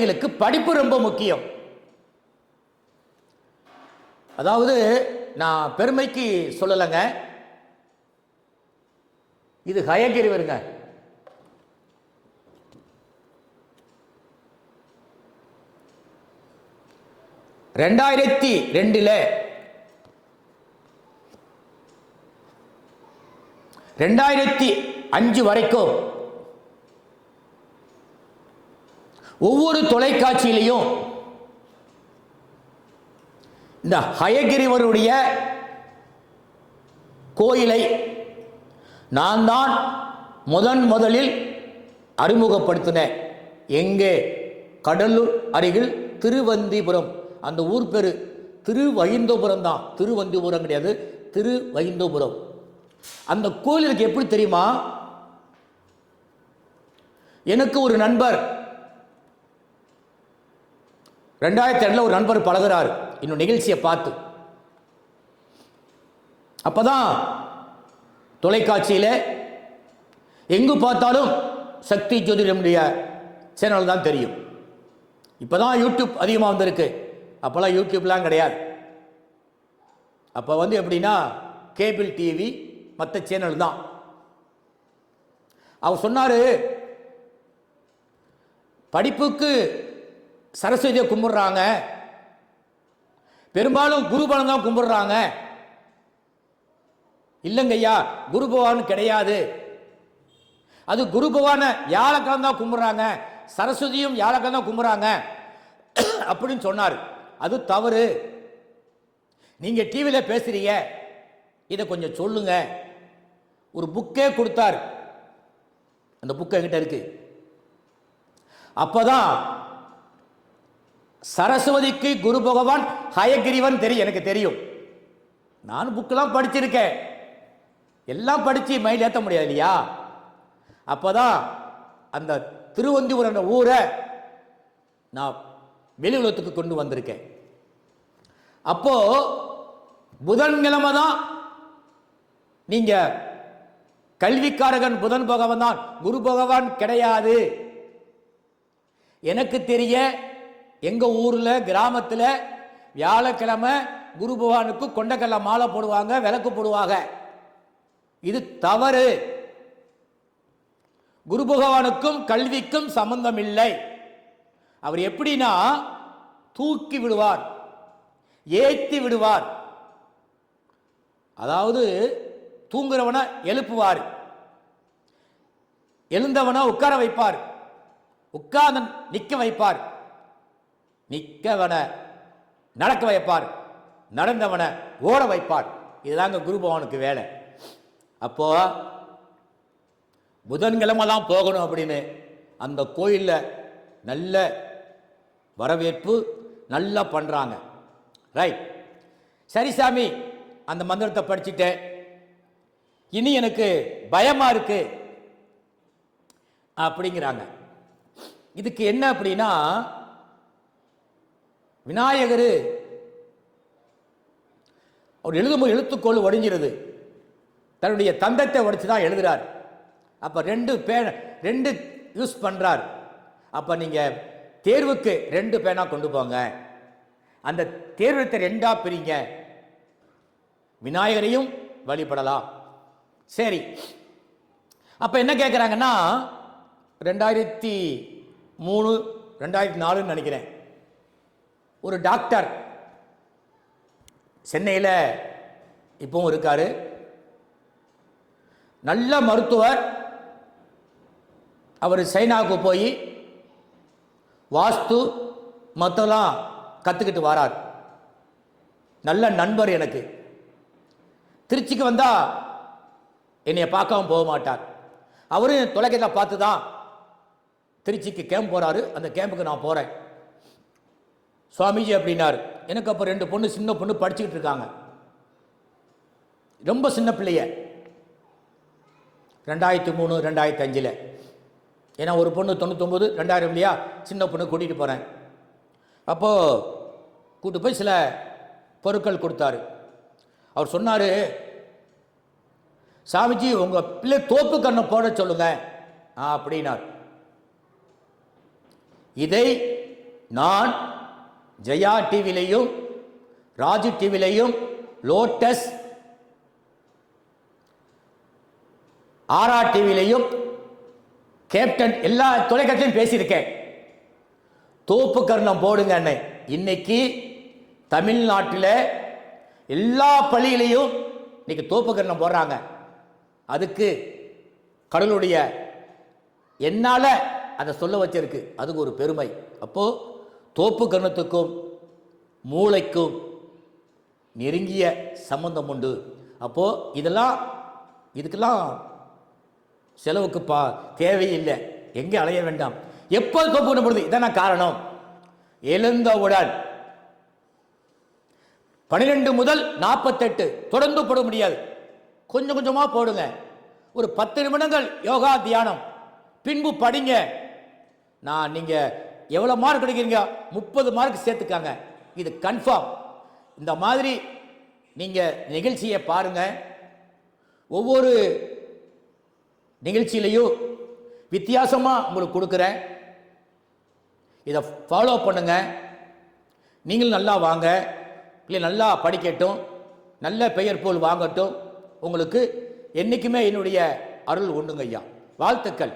குழந்தைகளுக்கு படிப்பு ரொம்ப முக்கியம். அதாவது நான் பெருமைக்கு சொல்லலைங்க. இது ஹயகிரி வருங்க. ரெண்டாயிரத்தி ரெண்டில் ரெண்டாயிரத்தி அஞ்சு வரைக்கும் ஒவ்வொரு தொலைக்காட்சியிலையும் இந்த ஹயகிரிவருடைய கோயிலை நான் தான் முதன் முதலில் அறிமுகப்படுத்தினேன். எங்கே? கடலூர் அருகில் திருவந்திபுரம். அந்த ஊர் பெரு திருவைந்தபுரம் தான். திருவந்திபுரம் கிடையாது திருவைந்தபுரம் அந்த கோயிலுக்கு எப்படி தெரியுமா? எனக்கு ஒரு நண்பர் ரெண்டாயிரத்தி ரெண்டில் ஒரு நண்பர் பழகுறாரு. இன்னும் நிகழ்ச்சியை பார்த்து. அப்பதான் தொலைக்காட்சியில் எங்கு பார்த்தாலும் சக்தி ஜோதிடமுடைய சேனல் தான் தெரியும். இப்போ தான் யூடியூப் அதிகமாக வந்திருக்கு. அப்போல்லாம் யூடியூப்லாம் கிடையாது. அப்போ வந்து எப்படின்னா கேபிள் டிவி மற்ற சேனல் தான். அவர் சொன்னார் படிப்புக்கு சரஸ்வதியை கும்பிட்றாங்க. பெரும்பாலும் குருபலம் தான் கும்பிட்றாங்க. இல்லைங்கய்யா குரு பகவான் கிடையாது. அது குரு பகவானை வியாழக்கிழமை தான் கும்பிட்றாங்க. சரஸ்வதியும் வியாழக்கிழமை தான் கும்பிட்றாங்க. அப்படின்னு சொன்னார். அது தவறு. நீங்கள் டிவியில் பேசுகிறீங்க இதை கொஞ்சம் சொல்லுங்க. ஒரு புக்கே கொடுத்தார். அந்த புக் என்கிட்ட இருக்கு. அப்பதான் சரஸ்வதிக்கு குரு பகவான் ஹயகிரிவன் தெரியும் எனக்கு தெரியும். நான் புக்கெல்லாம் படிச்சிருக்கேன். எல்லாம் படித்து மயில் ஏற்ற முடியாது இல்லையா? அப்போதான் அந்த திருவந்திபுரம் என்ற ஊரை நான் வெளி உலகத்துக்கு கொண்டு வந்திருக்கேன். அப்போ புதன்கிழமை தான். நீங்க கல்விக்காரகன் புதன் பகவான் தான். குரு பகவான் கிடையாது. எனக்கு தெரிய எங்கள் ஊரில் கிராமத்தில் வியாழக்கிழமை குரு பகவானுக்கு கொண்டக்கல்ல மாலை போடுவாங்க விளக்கு போடுவாங்க. இது தவறு. குரு பகவானுக்கும் கல்விக்கும் சம்பந்தம் இல்லை அவர் எப்படின்னா தூக்கி விடுவார் ஏத்தி விடுவார். அதாவது தூங்குறவனை எழுப்புவார். எழுந்தவனை உட்கார வைப்பார். உட்கார்ந்து நிற்க வைப்பார். நிற்கவனை நடக்க வைப்பார். நடந்தவனை ஓட வைப்பார். இதுதாங்க குரு பகவானுக்கு வேலை. அப்போது புதன்கிழமை தான் போகணும் அப்படின்னு அந்த கோயிலில் நல்ல வரவேற்பு நல்லா பண்ணுறாங்க ரைட். சரி சாமி அந்த மந்திரத்தை படிச்சுட்டேன். இனி எனக்கு பயமாக இருக்குது அப்படிங்கிறாங்க. இதுக்கு என்ன அப்படின்னா விநாயகர். அவர் எழுதும்போது எழுத்துக்கோள் ஒடிஞ்சிருது. தன்னுடைய தந்தத்தை உடைச்சு தான் எழுதுகிறார் அப்போ ரெண்டு பே ரெண்டு யூஸ் பண்ணுறார் அப்போ நீங்கள் தேர்வுக்கு ரெண்டு பேனா கொண்டு போங்க. அந்த தேர்வத்தை ரெண்டாக பிரிங்க. விநாயகரையும் வழிபடலாம். சரி. அப்போ என்ன கேட்குறாங்கன்னா ரெண்டாயிரத்தி மூணு ரெண்டாயிரத்தி நாலுன்னு நினைக்கிறேன். ஒரு டாக்டர். சென்னையில் இப்பவும் இருக்கார். நல்ல மருத்துவர். அவர் சைனாவுக்கு போய் வாஸ்து மற்றெல்லாம் கற்றுக்கிட்டு வரார். நல்ல நண்பர் எனக்கு. திருச்சிக்கு வந்தால் என்னைய பார்க்காம போக மாட்டார். அவரும் தொலைக்கையில் பார்த்து தான் திருச்சிக்கு கேம்ப் போகிறாரு அந்த கேம்புக்கு நான் போகிறேன் சுவாமிஜி அப்படின்னாரு. எனக்கு அப்போ ரெண்டு பொண்ணு சின்ன பொண்ணு படிச்சுக்கிட்டு இருக்காங்க. ரொம்ப சின்ன பிள்ளைய. ரெண்டாயிரத்தி மூணு ரெண்டாயிரத்தி அஞ்சில் ஏன்னா ஒரு பொண்ணு தொண்ணூத்தொம்பது ரெண்டாயிரம் இல்லையா? சின்ன பொண்ணு கூட்டிகிட்டு போகிறேன் அப்போது கூட்டு போய் சில பொருட்கள் கொடுத்தாரு. அவர் சொன்னார் சாமிஜி உங்கள் பிள்ளை தோப்பு கண்ணை போட சொல்லுங்க. அப்படின்னார். இதை நான் ஜெயா டிவிலையும் ராஜு டிவிலையும் லோட்டஸ் ஆரா டிவிலையும் கேப்டன் எல்லா தொலைக்காட்சியும் பேசியிருக்கேன். தோப்பு கர்ணம் போடுங்க அண்ணே. இன்னைக்கு தமிழ்நாட்டில் எல்லா பள்ளியிலையும் இன்னைக்கு தோப்பு கர்ணம் போடுறாங்க. அதுக்கு கடவுளுடைய என்னால் அதை சொல்ல வச்சிருக்கு. அதுக்கு ஒரு பெருமை. அப்போது தோப்பு கர்ணத்துக்கும் மூளைக்கும் நெருங்கிய சம்பந்தம் உண்டு. அப்போது இதெல்லாம் இதுக்கெல்லாம் செலவுக்கு பா தேவையில்லை. எங்கே அலைய வேண்டாம். எப்போ தோப்பு கர்ணம் இதான் இதான காரணம். எழுந்தவுடன் பன்னிரெண்டு முதல் நாற்பத்தெட்டு தொடர்ந்து போட முடியாது. கொஞ்சம் கொஞ்சமாக போடுங்க. ஒரு பத்து நிமிடங்கள் யோகா தியானம். பின்பு படிங்க. நான் நீங்கள் எவ்வளோ மார்க் எடுக்கிறீங்க முப்பது மார்க் சேர்த்துக்காங்க. இது கன்ஃபார்ம் இந்த மாதிரி நீங்கள் நிகழ்ச்சியை பாருங்கள் ஒவ்வொரு நிகழ்ச்சியிலையும் வித்தியாசமாக உங்களுக்கு கொடுக்குறேன். இதை ஃபாலோ பண்ணுங்க. நீங்களும் நல்லா வாங்க. இல்லை நல்லா படிக்கட்டும். நல்ல பெயர் போல் வாங்கட்டும். உங்களுக்கு என்றைக்குமே என்னுடைய அருள் ஒன்றுங்க ஐயா வாழ்த்துக்கள்.